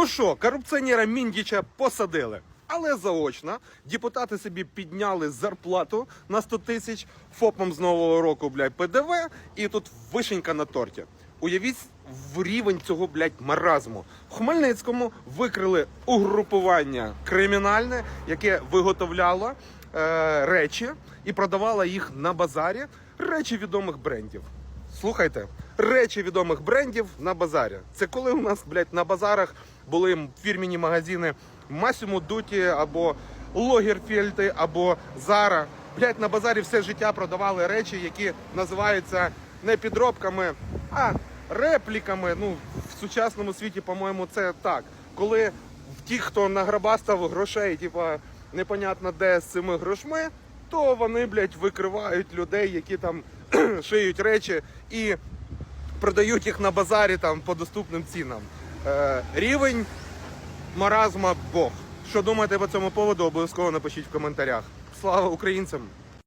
Ну що, корупціонера Міндіча посадили. Але заочно депутати собі підняли зарплату на 100 тисяч ФОПом з нового року, блядь, ПДВ, і тут вишенька на торті. Уявіть в рівень цього, блядь, маразму. В Хмельницькому викрили угрупування кримінальне, яке виготовляло е, речі і продавало їх на базарі. Речі відомих брендів. Слухайте, речі відомих брендів на базарі. Це коли у нас, блядь, на базарах були фірміні магазини Massimo Dutti або Логерфельти, або Zara. Блядь, на базарі все життя продавали речі, які називаються не підробками, а репліками. Ну, в сучасному світі, по-моєму, це так. Коли ті, хто награбастав грошей, типа непонятно де з цими грошми, то вони, блядь, викривають людей, які там шиють речі і продають їх на базарі там по доступним цінам. Е, рівень маразма Бог. Що думаєте по цьому поводу? Обов'язково напишіть в коментарях. Слава українцям!